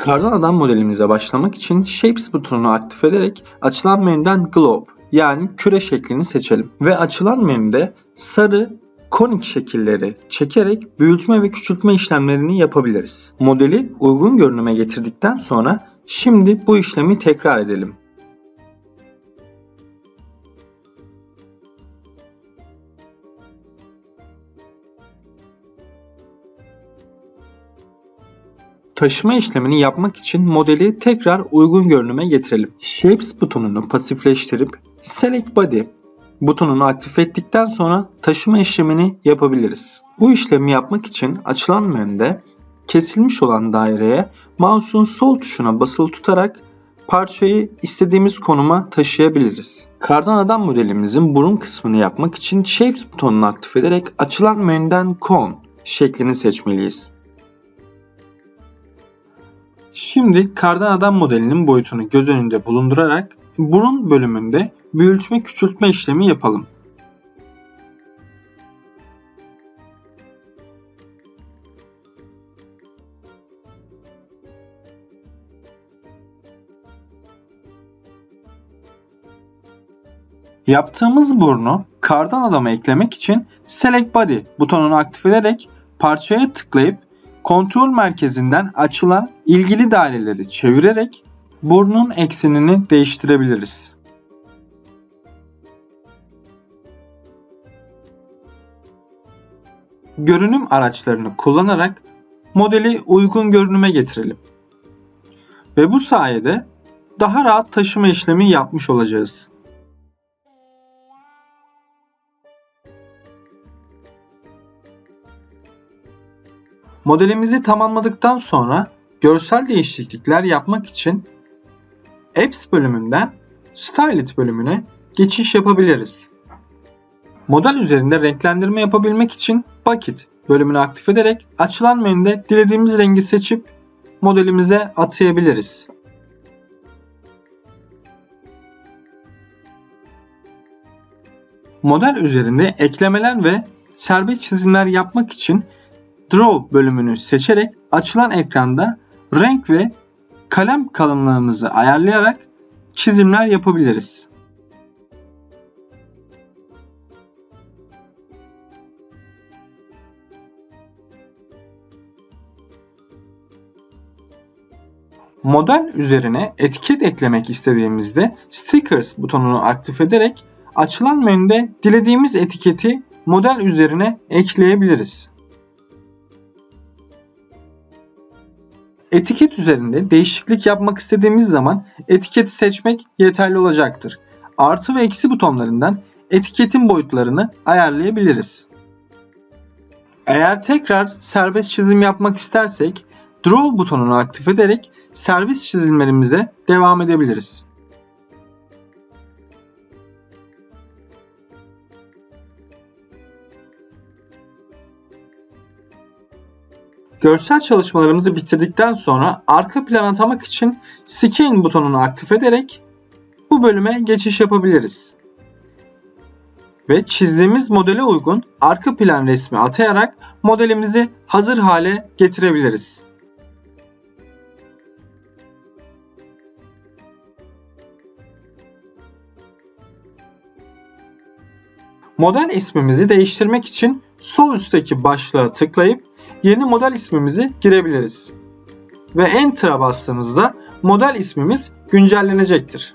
Kardan adam modelimize başlamak için Shapes butonunu aktif ederek açılan menüden Globe yani küre şeklini seçelim. Ve açılan menüde sarı konik şekilleri çekerek büyütme ve küçültme işlemlerini yapabiliriz. Modeli uygun görünüme getirdikten sonra şimdi bu işlemi tekrar edelim. Taşıma işlemini yapmak için modeli tekrar uygun görünüme getirelim. Shapes butonunu pasifleştirip Select Body butonunu aktif ettikten sonra taşıma işlemini yapabiliriz. Bu işlemi yapmak için açılan menüde kesilmiş olan daireye mouse'un sol tuşuna basılı tutarak parçayı istediğimiz konuma taşıyabiliriz. Kardan adam modelimizin burun kısmını yapmak için Shapes butonunu aktif ederek açılan menüden Cone şeklini seçmeliyiz. Şimdi kardan adam modelinin boyutunu göz önünde bulundurarak burun bölümünde büyütme küçültme işlemi yapalım. Yaptığımız burnu kardan adama eklemek için Select Body butonunu aktif ederek parçaya tıklayıp kontrol merkezinden açılan ilgili daireleri çevirerek burnun eksenini değiştirebiliriz. Görünüm araçlarını kullanarak modeli uygun görünüme getirelim. Ve bu sayede daha rahat taşıma işlemi yapmış olacağız. Modelimizi tamamladıktan sonra görsel değişiklikler yapmak için Apps bölümünden Stylit bölümüne geçiş yapabiliriz. Model üzerinde renklendirme yapabilmek için Bucket bölümünü aktif ederek açılan menüde dilediğimiz rengi seçip modelimize atayabiliriz. Model üzerinde eklemeler ve serbest çizimler yapmak için Draw bölümünü seçerek açılan ekranda renk ve kalem kalınlığımızı ayarlayarak çizimler yapabiliriz. Model üzerine etiket eklemek istediğimizde Stickers butonunu aktif ederek açılan menüde dilediğimiz etiketi model üzerine ekleyebiliriz. Etiket üzerinde değişiklik yapmak istediğimiz zaman etiketi seçmek yeterli olacaktır. Artı ve eksi butonlarından etiketin boyutlarını ayarlayabiliriz. Eğer tekrar serbest çizim yapmak istersek Draw butonunu aktif ederek servis çizimlerimize devam edebiliriz. Görsel çalışmalarımızı bitirdikten sonra arka plan atamak için Scan butonunu aktif ederek bu bölüme geçiş yapabiliriz. Ve çizdiğimiz modele uygun arka plan resmi atayarak modelimizi hazır hale getirebiliriz. Model ismimizi değiştirmek için sol üstteki başlığa tıklayıp yeni model ismimizi girebiliriz. Ve Enter'a bastığımızda model ismimiz güncellenecektir.